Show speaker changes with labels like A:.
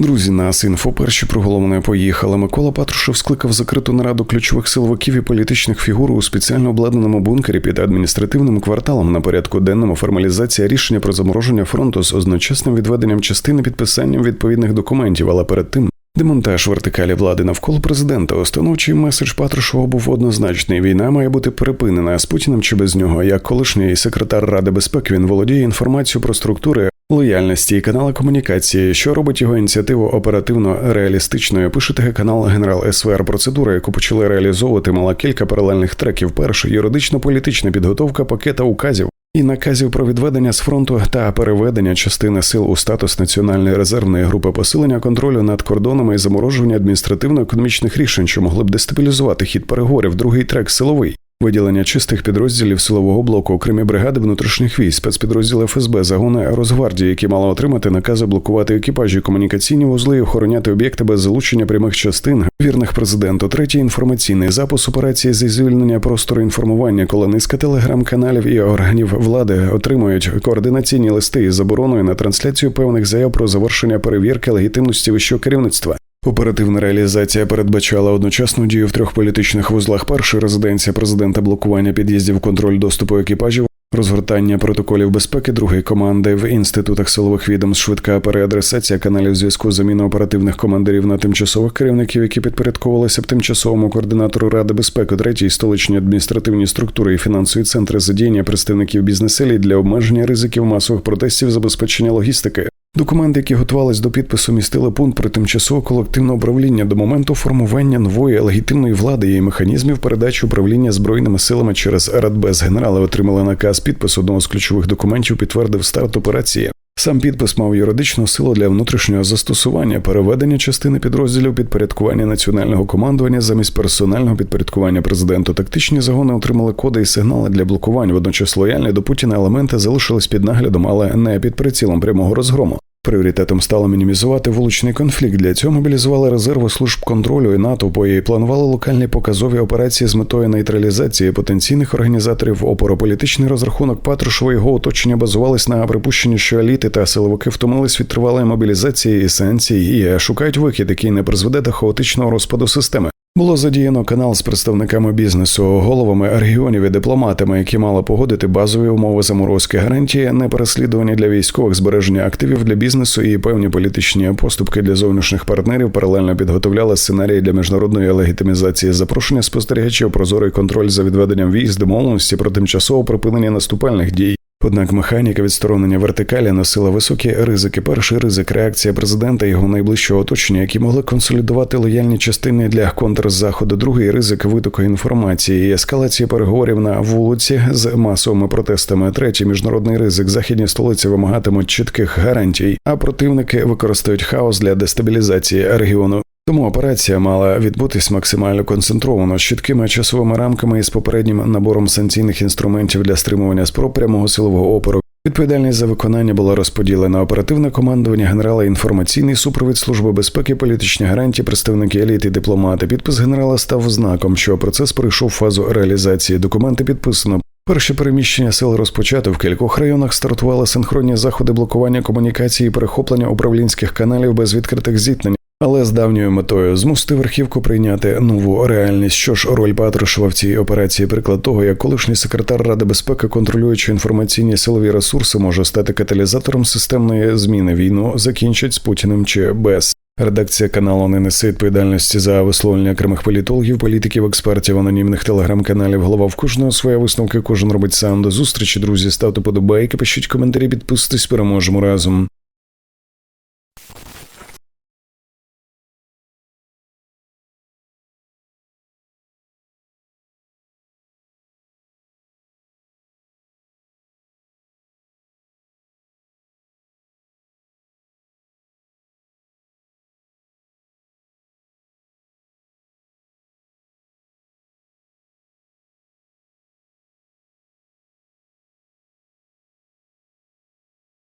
A: Друзі, на інфо перші проголовне поїхали. Микола Патрушев скликав закриту нараду ключових силовиків і політичних фігур у спеціально обладнаному бункері під адміністративним кварталом на порядку денному формалізація рішення про замороження фронту з одночасним відведенням частини підписанням відповідних документів, але перед тим. Демонтаж вертикалі влади навколо президента. Установчий меседж Патрушева був однозначний. Війна має бути припинена з Путіним чи без нього. Як колишній секретар Ради безпеки він володіє інформацією про структури лояльності і канали комунікації, що робить його ініціативу оперативно реалістичною. Пише ТГ канал Генерал СВР. Процедура, яку почали реалізовувати, мала кілька паралельних треків. Перший юридично-політична підготовка пакета указів. І наказів про відведення з фронту та переведення частини сил у статус національної резервної групи посилення контролю над кордонами і заморожування адміністративно-економічних рішень, що могли б дестабілізувати хід переговорів. Другий трек силовий. Виділення чистих підрозділів силового блоку, окремі бригади внутрішніх військ, спецпідрозділи ФСБ, загони Росгвардії, які мали отримати накази блокувати екіпажі, комунікаційні вузли, і охороняти об'єкти без залучення прямих частин, вірних президенту. Третій інформаційний запис операції зі звільнення простору інформування, коли низка телеграм-каналів і органів влади отримують координаційні листи із забороною на трансляцію певних заяв про завершення перевірки легітимності вищого керівництва. Оперативна реалізація передбачала одночасну дію в трьох політичних вузлах. Перший резиденція президента, блокування під'їздів, контроль доступу екіпажів, розгортання протоколів безпеки, другий команди в інститутах силових відомств, швидка переадресація каналів зв'язку, заміна оперативних командирів на тимчасових керівників, які підпорядковувалися б тимчасовому координатору Ради безпеки, третій столичні адміністративні структури і фінансові центри задіяння представників бізнеселі для обмеження ризиків масових протестів, забезпечення логістики. Документи, які готувались до підпису, містили пункт про тимчасове колективне управління до моменту формування нової легітимної влади і механізмів передачі управління збройними силами через Радбез. Генерали отримали наказ підпису. одного з ключових документів, підтвердив старт операції. Сам підпис мав юридичну силу для внутрішнього застосування, переведення частини підрозділів підпорядкування національного командування замість персонального підпорядкування президенту. Тактичні загони отримали коди і сигнали для блокувань. Водночас лояльні до Путіна елементи залишились під наглядом, але не під прицілом прямого розгрому. Пріоритетом стало мінімізувати вуличний конфлікт. Для цього мобілізували резерви служб контролю і натовпу і планували локальні показові операції з метою нейтралізації потенційних організаторів опору. Політичний розрахунок Патрушева і його оточення базувались на припущенні, що еліти та силовики втомились від тривалої мобілізації і санкцій і шукають вихід, який не призведе до хаотичного розпаду системи. Було задіяно канал з представниками бізнесу, головами регіонів і дипломатами, які мали погодити базові умови заморозки, гарантії непереслідування для військових збереження активів для бізнесу і певні політичні поступки для зовнішніх партнерів. Паралельно підготовляли сценарії для міжнародної легітимізації, запрошення спостерігачів, прозорий контроль за відведенням військ, домовленості про тимчасове припинення наступальних дій. Однак механіка відсторонення вертикалі носила високі ризики. Перший ризик реакція президента і його найближчого оточення, які могли консолідувати лояльні частини для контрзаходу. Другий ризик витоку інформації і ескалації переговорів на вулиці з масовими протестами. Третій міжнародний ризик західні столиці вимагатимуть чітких гарантій, а противники використають хаос для дестабілізації регіону. Тому операція мала відбутись максимально концентровано з чіткими часовими рамками і з попереднім набором санкційних інструментів для стримування спроб прямого силового опору. Відповідальність за виконання була розподілена оперативне командування генерала, інформаційний супровід служби безпеки, політичні гарантії, представники еліти, дипломати. Підпис генерала став знаком, що процес пройшов фазу реалізації. Документи підписано. Перше переміщення сил розпочато в кількох районах стартували синхронні заходи блокування комунікації, і перехоплення управлінських каналів без відкритих зіткнень. Але з давньою метою змусити верхівку прийняти нову реальність. Що ж, роль Патрушева в цій операції приклад того, як колишній секретар Ради безпеки, контролюючи інформаційні силові ресурси, може стати каталізатором системної зміни. Війну закінчить з Путіним чи без. Редакція каналу не несе відповідальності за висловлення окремих політологів, політиків, експертів, анонімних телеграм-каналів. Голова в кожного своя висновки. Кожен робить сам до зустрічі. Друзі, ставте подобайки, пишіть коментарі, підписуйтесь, переможемо разом.